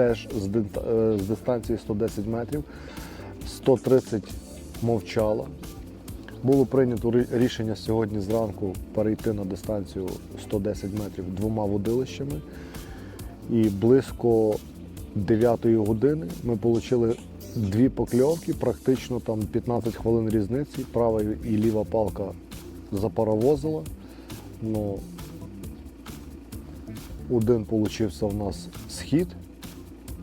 теж з, е, дистанції 110 метрів, 130 мовчала. Було прийнято рішення сьогодні зранку перейти на дистанцію 110 метрів двома водилищами. І близько 9 години ми отримали дві покльовки, практично там 15 хвилин різниці. Права і ліва палка запаровозила. Ну, один получився в нас схід,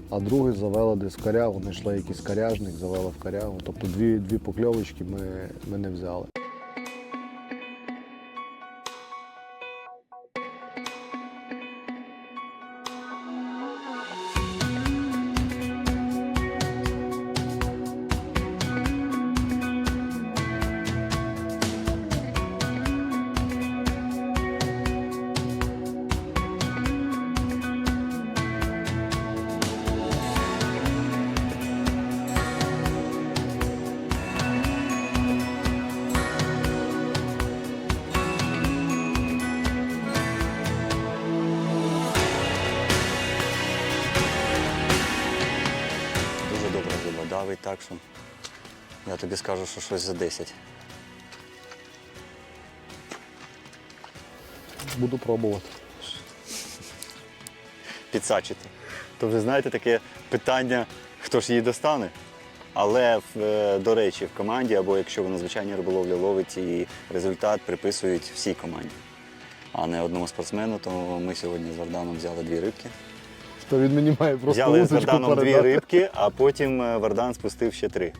а другий завела десь в знайшла якийсь коряжник, завела в корягу. Тобто дві, дві покльовочки ми, ми не взяли. Давить так, що я тобі скажу, що щось за 10. Буду пробувати. Підсачити. То вже знаєте таке питання, хто ж її достане. Але е, до речі, в команді, або якщо ви на звичайній риболовлі ловить і результат приписують всій команді, а не одному спортсмену, то ми сьогодні з Варданом взяли дві рибки. То він мені має просто Взяли з лусочку Варданом дві передати. рибки, а потім е, Вардан спустив ще три.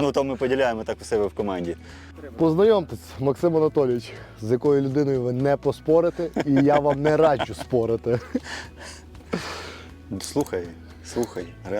Ну то ми поділяємо так у себе в команді. Познайомтесь, Максим Анатолійович, з якою людиною ви не поспорите, і я вам не раджу спорити. Слухай, слухай, реально.